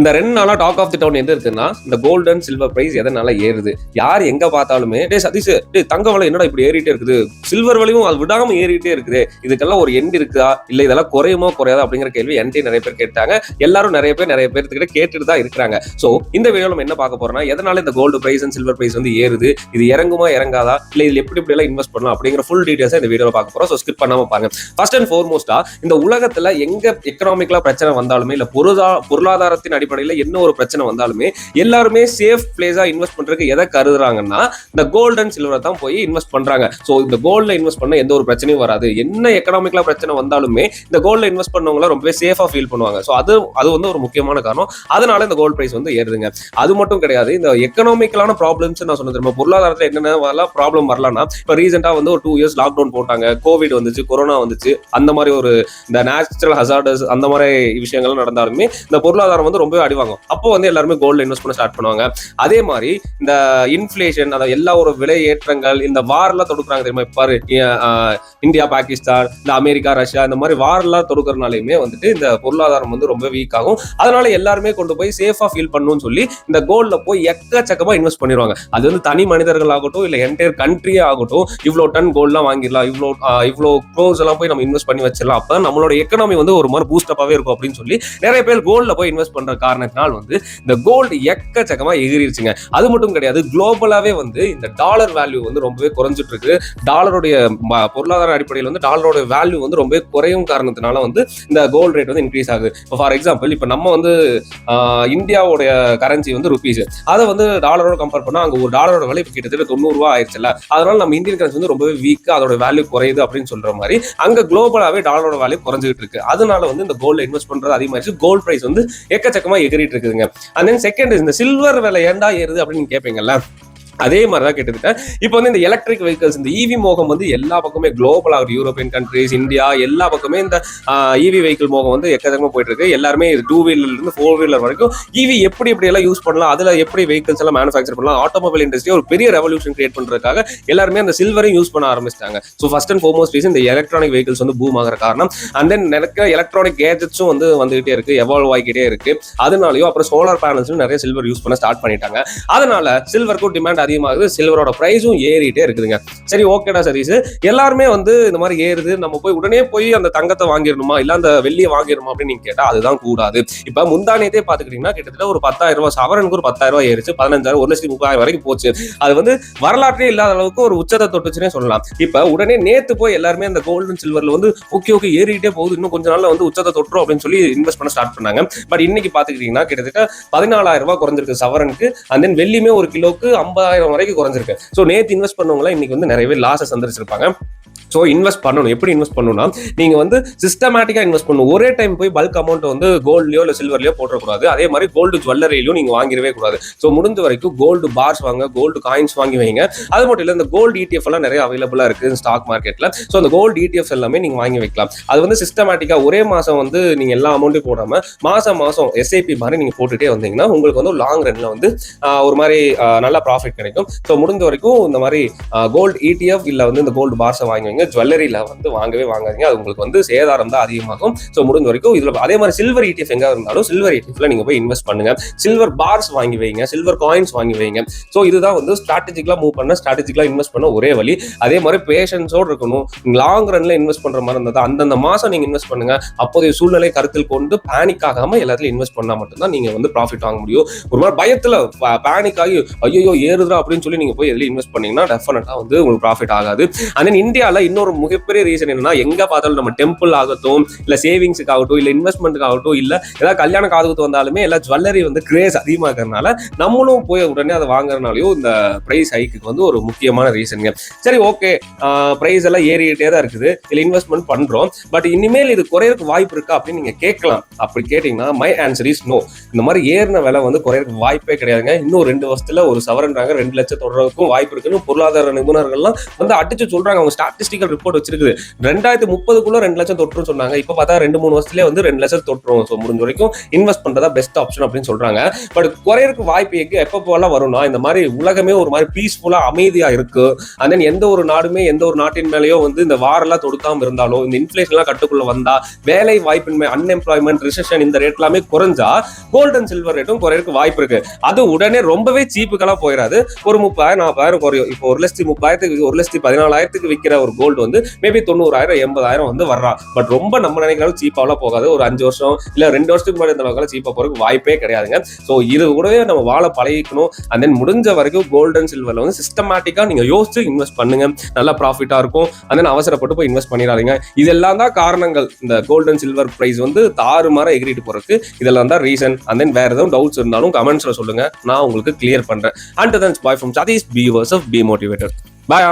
இந்த ரெண்டு நாளா டாக் ஆஃப் தி டவுன் எது இருக்குன்னா இந்த கோல்டன் அண்ட் சில்வர் பிரைஸ் எதனால ஏறுது? யார் எங்க பார்த்தாலுமே டே சதீஷ் டே தங்க விலை என்னடா இப்படி ஏறிட்டே இருக்குது? சில்வர் விலையும் அது விடாம ஏறிட்டே இருக்குது. இதுக்கெல்லாம் ஒரு எண்டு இருக்குதா இல்ல இதெல்லாம் குறையுமா குறையாதா? அப்படிங்கிற கேள்வி என்கிட்ட நிறைய பேர் கேட்டாங்க. எல்லாரும் நிறைய பேர் நிறைய பேர்த்துக்கிட்ட கேட்டுட்டு தான் இருக்கிறாங்க. சோ இந்த வீடியோ நம்ம என்ன பார்க்க போறோம்னா எதனால இந்த gold price and silver price வந்து ஏறுது? இது இறங்குமா இறங்காதா? இல்ல இதுல எப்படி இப்படி எல்லாம் இன்வெஸ்ட் பண்ணலாம்? அப்படிங்கிற ஃபுல் டீடைல்ஸ் இந்த வீடியோவில் பார்க்க போறோம். ஸோ ஸ்கிப் பண்ணாம பாருங்க. ஃபர்ஸ்ட் அண்ட் ஃபோர்மோஸ்டா இந்த உலகத்துல எங்க எக்கனாமிக்கலா பிரச்சனை வந்தாலுமே இல்ல பொருளாதாரத்தின் அடிப்படையில் என்ன ஒரு பிரச்சனை வந்தாலுமே எல்லாருமே சேஃப் பிளேஸாக இன்வெஸ்ட் பண்ணுறதுக்கு எதை கருதுறாங்கன்னா இந்த கோல்டு அண்ட் சில்வரை தான் போய் இன்வெஸ்ட் பண்ணுறாங்க ஸோ இந்த கோல்டில் இன்வெஸ்ட் பண்ண எந்த ஒரு பிரச்சனையும் வராது. என்ன எக்கனாமிக்கலாக பிரச்சனை வந்தாலுமே இந்த கோல்டில் இன்வெஸ்ட் பண்ணவங்க ரொம்பவே சேஃபாக ஃபீல் பண்ணுவாங்க. ஸோ அது அது வந்து ஒரு முக்கியமான காரணம். அதனால இந்த கோல்டு பிரைஸ் வந்து ஏறுதுங்க. அது மட்டும் கிடையாது இந்த எக்கனாமிக்கலான ப்ராப்ளம்ஸ் நான் சொன்னது தெரியுமா? பொருளாதாரத்தில் என்னென்ன ப்ராப்ளம் வரலாம்னா இப்போ ரீசெண்டாக வந்து ஒரு டூ இயர்ஸ் லாக்டவுன் போட்டாங்க. கோவிட் வந்துச்சு கொரோனா வந்துச்சு. அந்த மாதிரி ஒரு இந்த நேச்சுரல் ஹசார்டஸ் அந்த மாதிரி விஷயங்கள் நடந்தாலுமே இந்த பொருளாதாரம் வந்து ரொம்பவே அடிவாங்கும் அப்போ வந்து எல்லாருமே கோல்டில் இன்வெஸ்ட் பண்ண ஸ்டார்ட் பண்ணுவாங்க. அதே மாதிரி இந்த இன்ஃபிளேஷன் அதாவது எல்லா ஒரு விலை ஏற்றங்கள் இந்த வார்லாம் தொடுக்குறாங்க தெரியுமா? பாரு இந்தியா பாகிஸ்தான் இந்த அமெரிக்கா ரஷ்யா இந்த மாதிரி வார்லாம் தொடுக்கிறனாலையுமே வந்துட்டு இந்த பொருளாதாரம் வந்து ரொம்ப வீக் ஆகும். அதனால எல்லாருமே கொண்டு போய் சேஃபா ஃபீல் பண்ணணும்னு சொல்லி இந்த கோல்ட்ல போய் எக்கச்சக்கமா இன்வெஸ்ட் பண்ணிடுவாங்க. அது வந்து தனி மனிதர்கள் ஆகட்டும் இல்ல என்டையர் கண்ட்ரியே ஆகட்டும் இவ்வளோ டன் கோல்ட்லாம் வாங்கிடலாம் இவ்வளோ இவ்வளோ க்ளோஸ் எல்லாம் போய் நம்ம இன்வெஸ்ட் பண்ணி வச்சிடலாம். அப்போ நம்மளோட எக்கனாமி வந்து ஒரு மாதிரி பூஸ்டப்பாவே இருக்கும் அப்படின்னு சொல்லி நிறைய பேர் கோல்ட்ல போய் இன்வெஸ்ட் பண்ற காரணத்தினால் வந்து இந்த கோல்டு எக்கச்சக்கமாக எகிரிருச்சுங்க. அது மட்டும் கிடையாது குளோபலாகவே வந்து இந்த டாலர் வேல்யூ வந்து ரொம்பவே குறைஞ்சிட்டு இருக்கு டாலருடைய ம- பொருளாதார அடிப்படையில் வந்து டாலரோட வேல்யூ வந்து ரொம்பவே குறையும் காரணத்தினால வந்து இந்த கோல்டு ரேட் வந்து இன்க்ரீஸ் ஆகுது. இப்போ ஃபார் எக்ஸாம்பிள் இப்போ நம்ம வந்து இந்தியாவுடைய கரன்சி வந்து ருபீஸ் அதை வந்து டாலரோட கம்பேர் பண்ணால் அங்கே ஒரு டாலரோட விலை இப்போ கிட்டத்தட்ட தொண்ணூறுவா ஆயிடுச்சுல அதனால நம்ம இந்தியன் கரன்சி வந்து ரொம்பவே வீக் அதோட வேல்யூ குறையுது அப்படின்னு சொல்கிற மாதிரி அங்கே குளோபலாகவே டாலரோட வேல்யூ குறைஞ்சிக்கிட்டு இருக்கு அதனால வந்து இந்த கோல்டு இன்வெஸ்ட் பண்ணுறது அதிகமாயிருச்சு. கோல்டு பிரைஸ் வந்து எக்கச்சக்கமாக எக்கச்சக்கமா எகிரிட்டு இருக்குதுங்க. அண்ட் தென் செகண்ட் இந்த சில்வர் விலை ஏண்டா ஏறுது அப்படின்னு கேட்பீங்கல்ல அதே மாதிரி தான் கிட்டத்தட்ட இப்போ வந்து இந்த எலக்ட்ரிக் வெஹிக்கல்ஸ் இந்த இவி மோகம் வந்து எல்லா பக்கமே குளோபல் ஆகுது. யூரோப்பியன் கண்ட்ரீஸ் இந்தியா எல்லா பக்கமே இந்த இவி வெஹிக்கிள் மோகம் வந்து எக்கச்சக்கமாக போயிட்டு இருக்கு எல்லாருமே டூ வீலர்லேருந்து ஃபோர் வீலர் வரைக்கும் இவி எப்படி எப்படி எல்லாம் யூஸ் பண்ணலாம் அதில் எப்படி வெஹிக்கல்ஸ் எல்லாம் மேனுஃபேக்சர் பண்ணலாம் ஆட்டோமொபைல் இண்டஸ்ட்ரி ஒரு பெரிய ரெவல்யூஷன் கிரியேட் பண்ணுறதுக்காக எல்லாருமே அந்த சில்வரையும் யூஸ் பண்ண ஆரம்பிச்சிட்டாங்க. So first and foremost reason இந்த எலக்ட்ரானிக் வெஹிக்கிள்ஸ் வந்து பூம் ஆகிற காரணம். அண்ட் தென் நிறைய எலக்ட்ரானிக் கேஜெட்ஸும் வந்து வந்துகிட்டே இருக்கு எவால்வ் ஆகிக்கிட்டே இருக்கு. அதனாலயும் அப்புறம் சோலார் பேனல்ஸும் நிறைய சில்வர் யூஸ் பண்ண ஸ்டார்ட் பண்ணிட்டாங்க. அதனால சில்வருக்கும் டிமாண்ட் அதிகமாகுது சில்வரோட ப்ரைஸும் ஏறிட்டே இருக்குதுங்க. சரி ஓகேடா சதீஷ். எல்லாருமே வந்து இந்த மாதிரி ஏறுது. நம்ம போய் உடனே போய் அந்த தங்கத்தை வாங்கிடணுமா? இல்ல அந்த வெள்ளியை வாங்கிடணுமா அப்படின்னு நீங்க கேட்டா அதுதான் கூடாது. இப்ப முந்தானியத்தை பாத்துக்கிட்டீங்கன்னா கிட்டத்தட்ட ஒரு பத்தாயிரம் ரூபாய் சவரனுக்கு ஒரு பத்தாயிரம் ரூபாய் ஏறிச்சு. பதினஞ்சாயிரம் ஒரு லட்சத்தி முப்பதாயிரம் வரைக்கும் போச்சு. அது வந்து வரலாற்றே இல்லாத அளவுக்கு ஒரு உச்சத்தை தொட்டுச்சுன்னே சொல்லலாம். இப்ப உடனே நேத்து போய் எல்லாருமே அந்த கோல்டு சில்வர்ல வந்து ஓகே ஓகே ஏறிக்கிட்டே போகுது. இன்னும் கொஞ்ச நாள்ல வந்து உச்சத்தை தொட்டுரும் அப்படின்னு சொல்லி இன்வெஸ்ட் பண்ண ஸ்டார்ட் பண்ணாங்க. பட் இன்னைக்கு பாத்துக்கிட்டீங்கன்னா கிட்டத்தட்ட பதினாலாயிரம் ரூபாய் குறைஞ்சிருக்கு சவரனுக்கு. அண்ட் தென் வெள்ளியுமே ஒரு கிலோக்கு ஐம்பதாயிரம் வரைக்கும் குறைஞ்சிருக்கு. ஸோ நேற்று இன்வெஸ்ட் பண்ணவங்களாம் இன்னைக்கு வந்து நிறையவே லாஸை சந்திச்சிருப்பாங்க. ஸோ இன்வெஸ்ட் பண்ணணும். எப்படி இன்வெஸ்ட் பண்ணணும்னா நீங்கள் வந்து சிஸ்டமேட்டிக்காக இன்வெஸ்ட் பண்ணணும். ஒரே டைம் போய் பல்க் அமௌண்ட் வந்து கோல்ட்லையோ இல்லை சில்வர்லையோ போட்டக்கூடாது அதே மாதிரி கோல்டு ஜுவல்லரியிலையும் நீங்கள் வாங்கிடவே கூடாது. ஸோ முடிஞ்ச வரைக்கும் கோல்டு பார்ஸ் வாங்க கோல்டு காயின்ஸ் வாங்கி வைங்க. அது மட்டும் இல்லை இந்த கோல்டு இடிஎஃப் எல்லாம் நிறைய அவைலபிளாக இருக்குது ஸ்டாக் மார்க்கெட்டில் ஸோ அந்த கோல்டு ETFs எல்லாமே நீங்கள் வாங்கி வைக்கலாம். அது வந்து சிஸ்டமேட்டிக்காக ஒரே மாதம் வந்து நீங்கள் எல்லா அமௌண்ட்டையும் போடாமல் மாதம் மாதம் எஸ்ஐபி மாதிரி நீங்கள் போட்டுகிட்டே வந்தீங்கன்னா உங்களுக்கு வந்து லாங் ரன்னில் வந்து ஒரு மாதிரி நல்ல ப்ராஃபிட் கிடைக்கும். ஸோ முடிஞ்ச வரைக்கும் இந்த மாதிரி கோல்டு இடிஎஃப் இல்லை வந்து இந்த கோல்டு பார்ஸை வாங்கி வைங்க. ஜுவல்லரியில வந்து வாங்கவே வாங்காதீங்க. அது உங்களுக்கு வந்து சேதாரம் தான் அதிகமாகும். ஸோ முடிஞ்ச வரைக்கும் இதில் அதே மாதிரி சில்வர் இடிஎஃப் எங்கே இருந்தாலும் சில்வர் இடிஎஃப்ல நீங்கள் போய் இன்வெஸ்ட் பண்ணுங்க. சில்வர் பார்ஸ் வாங்கி வைங்க சில்வர் காயின்ஸ் வாங்கி வைங்க. ஸோ இதுதான் வந்து ஸ்ட்ராட்டஜிக்கலாக மூவ் பண்ண ஸ்ட்ராட்டஜிக்கலாக இன்வெஸ்ட் பண்ண ஒரே வழி. அதே மாதிரி பேஷன்ஸோடு இருக்கணும். லாங் ரன்ல இன்வெஸ்ட் பண்ணுற மாதிரி இருந்தது அந்தந்த மாதம் நீங்கள் இன்வெஸ்ட் பண்ணுங்க. அப்போதைய சூழ்நிலை கருத்தில் கொண்டு பேனிக் ஆகாம எல்லாத்துலயும் இன்வெஸ்ட் பண்ணால் மட்டும்தான் நீங்கள் வந்து ப்ராஃபிட் வாங்க முடியும். ஒரு மாதிரி பயத்தில் பேனிக் ஆகி ஐயோ ஏறுதா அப்படின்னு சொல்லி நீங்கள் போய் எதுல இன்வெஸ்ட் பண்ணீங்கன்னா டெஃபினட்டாக வந்து உங்களுக்கு ப்ராஃபிட் ஆகாது. அண்ட் தென் இந்தியாவில் இன்னொரு மிகப்பெரிய ரீசன் என்னன்னா எங்க பார்த்தாலும் நம்ம டெம்பிள் ஆகட்டும் இல்ல சேவிங்ஸுக்கு ஆகட்டும் இல்ல இன்வெஸ்ட்மெண்ட்டுக்கு ஆகட்டும் இல்ல ஏதாவது கல்யாண காதுகுத்து வந்தாலுமே எல்லா ஜுவல்லரி வந்து கிரேஸ் அதிகமா இருக்கிறதுனால நம்மளும் போய் உடனே அதை வாங்குறதுனாலயும் இந்த பிரைஸ் ஹைக்கு வந்து ஒரு முக்கியமான ரீசனுங்க சரி ஓகே பிரைஸ் எல்லாம் ஏறிக்கிட்டே தான் இருக்குது. இதுல இன்வெஸ்ட்மெண்ட் பண்றோம். பட் இனிமேல் இது குறையறதுக்கு வாய்ப்பு இருக்கா அப்படின்னு நீங்க கேட்கலாம். அப்படி கேட்டீங்கன்னா மை ஆன்சர் இஸ் நோ இந்த மாதிரி ஏறின விலை வந்து குறையறதுக்கு வாய்ப்பே கிடையாதுங்க. இன்னும் ரெண்டு வருஷத்துல ஒரு சவரன்றாங்க ரெண்டு லட்சம் தொடர்றதுக்கும் வாய்ப்பு இருக்குன்னு பொருளாதார நிபுணர்கள்லாம் வந்து அடிச்சு சொல்றாங்க. அவங்க ஸ்டாட்டிஸ்டிக் ஸ்டாட்டிஸ்டிக்கல் ரிப்போர்ட் வச்சிருக்குது. ரெண்டாயிரத்தி முப்பதுக்குள்ள ரெண்டு லட்சம் தொற்றுன்னு சொன்னாங்க. இப்போ பார்த்தா ரெண்டு மூணு வருஷத்துலேயே வந்து ரெண்டு லட்சம் தொற்றும் ஸோ முடிஞ்ச வரைக்கும் இன்வெஸ்ட் பண்றதா பெஸ்ட் ஆப்ஷன் அப்படின்னு சொல்றாங்க. பட் குறையறதுக்கு வாய்ப்பு எங்க எப்போ போலாம் வரும்னா இந்த மாதிரி உலகமே ஒரு மாதிரி பீஸ்ஃபுல்லா அமைதியா இருக்கு. அண்ட் தென் எந்த ஒரு நாடுமே எந்த ஒரு நாட்டின் மேலேயோ வந்து இந்த வாரெல்லாம் தொடுக்காம இருந்தாலும் இந்த இன்ஃபிளேஷன்லாம் கட்டுக்குள்ள வந்தா வேலை வாய்ப்பின்மை அன்எம்ப்ளாய்மெண்ட் ரிசெஷன் இந்த ரேட் எல்லாமே குறைஞ்சா கோல்ட் அண்ட் சில்வர் ரேட்டும் குறையறதுக்கு வாய்ப்பு இருக்கு. அது உடனே ரொம்பவே சீப்புக்கெல்லாம் போயிடாது ஒரு முப்பதாயிரம் நாற்பதாயிரம் குறையும். இப்போ ஒரு லட்சத்தி முப்பதாயிரத்துக்கு ஒரு லட்சத்தி பதினாலாயிரத்துக்கு விற்கிற ஒரு கோல்டு வந்து மேபி தொண்ணூறாயிரம் எண்பதாயிரம் வந்து வர்றா. பட் ரொம்ப நம்ம நினைக்கிற அளவுக்கு சீப்பாலாம் போகாது. ஒரு அஞ்சு வருஷம் இல்லை ரெண்டு வருஷத்துக்கு முன்னாடி இந்த அளவுக்கு சீப்பாக போறதுக்கு வாய்ப்பே கிடையாதுங்க. ஸோ இது கூடவே நம்ம வாழ பழகிக்கணும். அண்ட் தென் முடிஞ்ச வரைக்கும் கோல்டு அண்ட் வந்து சிஸ்டமேட்டிக்காக நீங்கள் யோசிச்சு இன்வெஸ்ட் பண்ணுங்க. நல்லா ப்ராஃபிட்டாக இருக்கும். அண்ட் தென் அவசரப்பட்டு போய் இன்வெஸ்ட் பண்ணிடாதீங்க. இதெல்லாம் தான் காரணங்கள். இந்த கோல்டு அண்ட் சில்வர் ப்ரைஸ் வந்து தாறுமாற எகிரிட்டு போறதுக்கு. இதெல்லாம் தான் ரீசன் அண்ட் தென் வேற எதுவும் டவுட்ஸ் இருந்தாலும் கமெண்ட்ஸில் சொல்லுங்க. நான் உங்களுக்கு கிளியர் பண்றேன். And thanks bye from Sathish B verse of B motivator paya